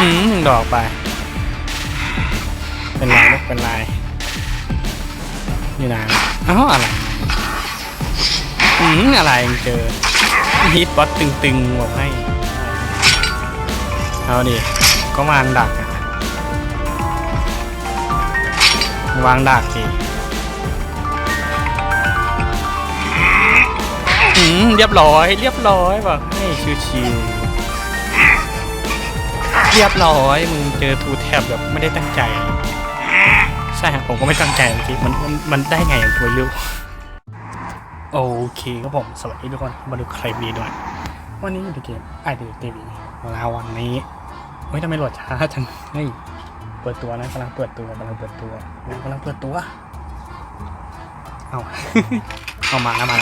อืมหนึ่งดอกไป เป็นไรลูกเป็นไรอยู่ไหนอ้าวอะไรอืมอะไรยังเจอฮิตบอสตึงๆบอกให้ เอาดิ ก็วางดักอะวางดักสิอืมเรียบร้อย เรียบร้อยบอกให้ชิวๆ เรียบร้อยมึงเจอทูแท็บแบบไม่ได้ตั้งใจใช่ผมก็ไม่ตั้งใจเมื่อกี้มันมันมันได้ไงอย่างตัวเร็วโอเคครับผมสวัสดีทุกคนมาดูใครดีด้วย วันนี้อยู่ในเกมไอเดียทีวีเวลาวันนี้เฮ้ยทำไมโหลดช้าจังเฮ้ยเปิดตัวนะกำลังเปิดตัวกำลังเปิดตัวนะกำลังเปิดตัวเอาเอามาแล้วมา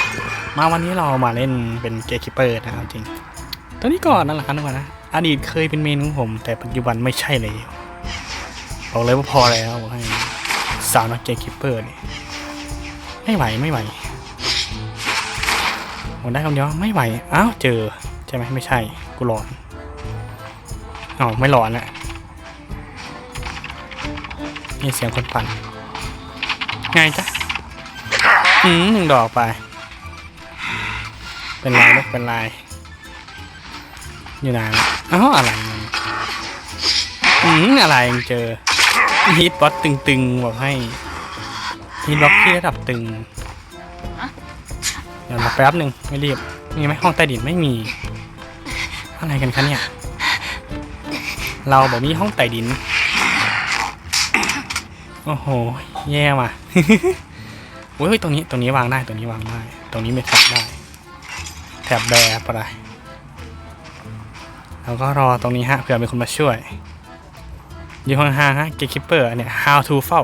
มาวันนี้เรามาเล่นเป็นเกมคิปเปอร์นะเอาจริงตัวนี้ก่อนนั่นแหละครับทุกคนนะ อดีตเคยเป็นเมนของผม แต่ปัจจุบันไม่ใช่เลยบอกเลยว่าพอแล้วบอกให้สาวนักเกมคิปเปอร์นี่ไม่ไหวไม่ไหวผมได้คำเดียวไม่ไหวอ้าวเจอใช่ไหมไม่ใช่กูหลอนอ๋อไม่หลอนแหละนี่เสียงคนปั่นไงจ๊ะอืมหนึ่งดอกไป เป็นไรลูกเป็นไร อยู่ไหนอ้าวอะไรอืมอะไรยังเจอฮิตบอสตึงๆบอกให้ฮิตบล็อกที่ระดับตึงเดี๋ยวรอแป๊บหนึ่งไม่รีบ มีไหมห้องใต้ดินไม่มี อะไรกันคะเนี่ย เราบอกมีห้องใต้ดิน โอ้โห แย่ว่ะโอ้ยตรงนี้ตรงนี้วางได้ตรงนี้วางได้ ตรงนี้ไม่แท็บได้ แถบแบบอะไร แล้วก็รอตรงนี้ฮะเผื่อมีคนมาช่วย อยู่ห่างๆฮะเกคิปเปอร์เนี่ย how to เฝ้า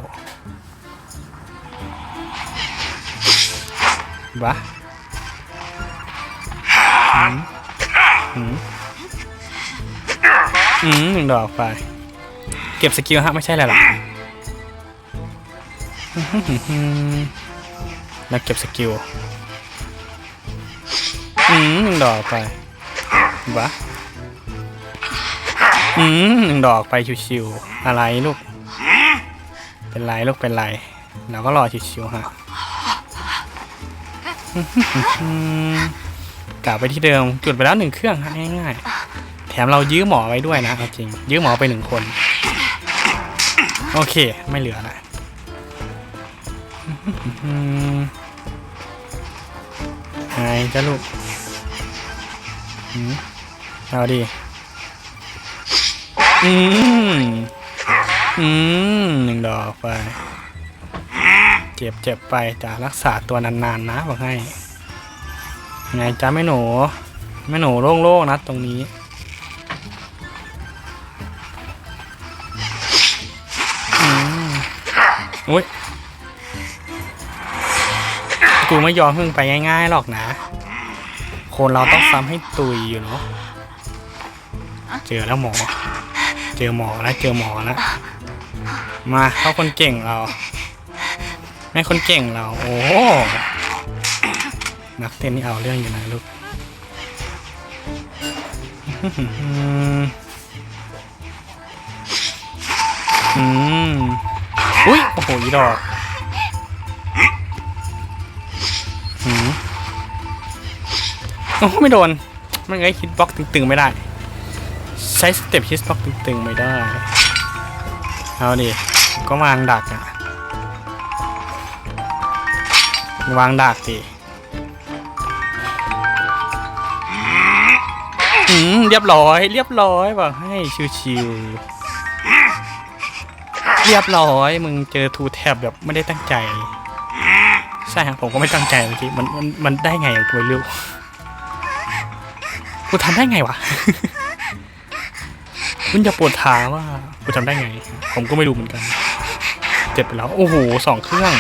บะอืมอืมอืมหนึ่งดอกไป เก็บสกิลฮะไม่ใช่อะไรหรอกแล้วเก็บสกิล อืมหนึ่งดอกไปบะ อืมหนึ่งดอกไปชิวๆอะไรลูก เป็นไรลูกเป็นไร เราก็รอชิวๆฮะกลับไปที่เดิมจุดไปแล้วหนึ่งเครื่องฮะง่ายๆ แถมเรายื้อหมอไว้ด้วยนะจริง ยื้อหมอไปหนึ่งคน โอเค ไม่เหลือละอืมไงจ้าลูกเอาดิ อืมอืมหนึ่งดอกไป เจ็บเจ็บไปจะรักษาตัวนานๆนะบอกให้ไงจ้าแม่หนูแม่หนูโล่งๆนะตรงนี้อืมอุ้ย กูไม่ยอมพึ่งไปง่ายๆหรอกนะ คนเราต้องซ้ำให้ตุยอยู่เนาะ เจอแล้วหมอ เจอหมอแล้วเจอหมอแล้วมาเข้าคนเก่งเราแม่คนเก่งเรา โอ้นักเต้นนี่เอาเรื่องอยู่นะลูกอืมอุ้ยโอ้โหอีดอกอืมโอ้ไม่โดน มันไงคิดบล็อกตึงๆไม่ได้ ใช้สเต็ปฮิตบล็อกตึงๆไม่ได้ เอาดิก็วางดักอะวางดักสิอืมเรียบร้อย เรียบร้อยบอกให้ชิวๆ เรียบร้อย มึงเจอทูแท็บแบบไม่ได้ตั้งใจ ใช่ครับผมก็ไม่ตั้งใจเมื่อกี้มันมันมันได้ไงอย่างตัวเร็วกูทำได้ไงวะ คุณจะปวดท้าว่ากูทำได้ไง ผมก็ไม่รู้เหมือนกัน เจ็บไปแล้ว โอ้โหสองเครื่อง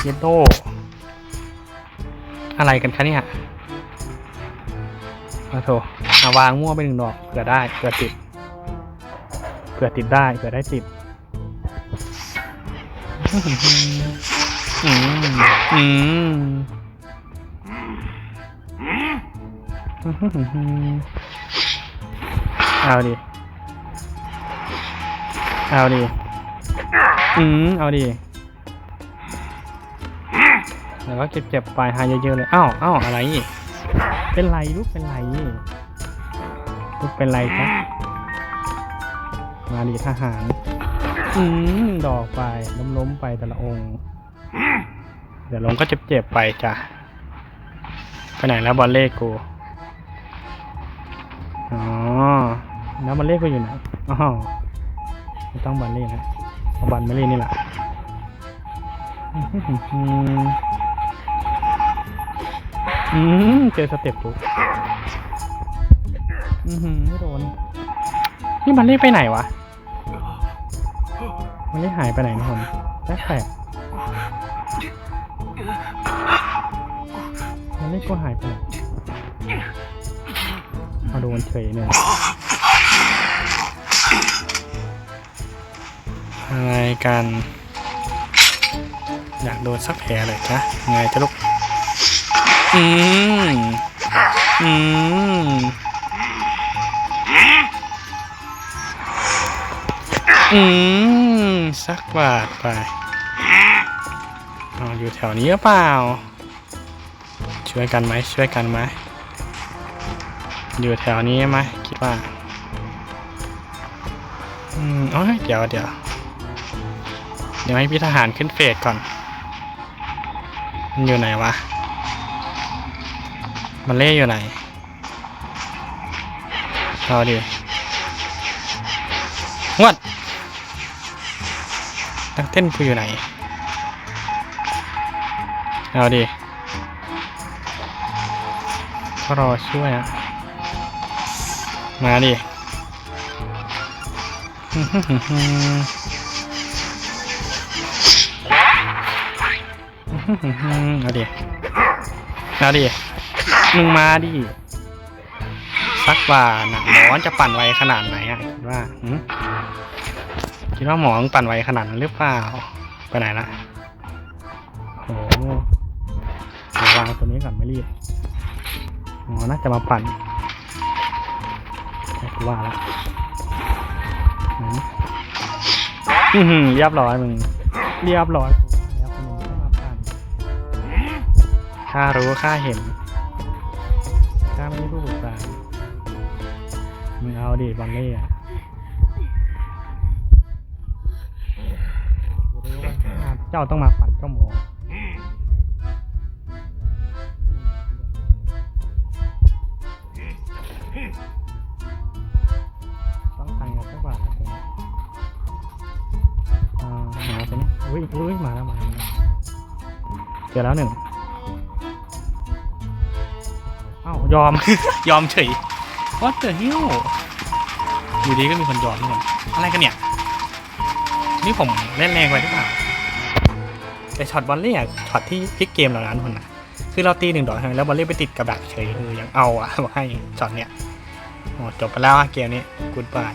เยนโตอะไรกันคะเนี่ยมาโถอาวางมั่วไปหนึ่งดอกเผื่อได้เผื่อติดเผื่อติดได้เผื่อได้ติดอืมอืม เอาดิ เอาดิ อืม เอาดิแล้วก็เก็บเจ็บๆไปหายเยอะๆเลย อ้าวอ้าวอะไร เป็นไรลูกเป็นไรลูกเป็นไรครับ มาดิทหาร อืม ดอกไป ล้มๆไปแต่ละองค์ เดี๋ยวลงก็เจ็บๆไปจ้ะ ไปไหนแล้วบอลเล่กู อ๋อ แล้วบอลเล่กูอยู่ไหนอ๋อไม่ต้องบอลเล่นะเอาบอลมาเล่นนี่แหละอืมเจอสเต็ปกูอือหือไม่โดนนี่บอลเล่ไปไหนวะบอลเล่หายไปไหนนะผมแปลกๆบอลเล่กูหายไปไหนมาโดนเฉยเนี่ย อะไรกัน อยากโดนสักแผลเลยจ้ะไงจะลุกอืม อืมอืม สักบาทไปอ๋ออยู่แถวนี้หรือเปล่า ช่วยกันไหมช่วยกันไหมอยู่แถวนี้ไหมคิดว่า อืมเอ้ยเดี๋ยวเดี๋ยวเดี๋ยวให้พี่ทหารขึ้นเฟสก่อน มันอยู่ไหนวะ มันเล่อยู่ไหนเอาดิงวดนักเต้นกูอยู่ไหน เอาดิก็รอช่วยอะมาดิ เอาดิเอาดิมึงมาดิสักว่าหนักหมอนจะปั่นไวขนาดไหนอะคิดว่าคิดว่าหมอมึงปั่นไวขนาดนั้นหรือเปล่า ไปไหนละโอ้โหวางตัวนี้ก่อนไม่รีบหมอน่าจะมาปั่นว่าละ อื้อหือเรียบร้อยมึงเรียบร้อยแล้วคนหนึ่งก็มาปั่นข้ารู้ข้าเห็นข้าไม่ได้ผู้บุกการมึงเอาดิบอลเล่อะกูรู้ว่าเจ้าต้องมาปั่นเจ้าหมอ เจอแล้วหนึ่งอ้าวยอม ยอมเฉย What the hell อยู่ดีก็มีคนยอมทุกคนอะไรกันเนี่ย นี่ผมเล่นแรงไปหรือเปล่า แต่ช็อตบอลเล่อะช็อตที่พลิกเกมเหล่านั้นคนนะคือเราตีหนึ่งดอกใช่ไหมแล้วบอลเล่ไปติดกับดักเฉยเออยังเอาอะบอกให้ช็อตเนี้ยโอ้จบไปแล้วอะเกมนี้กูดบาย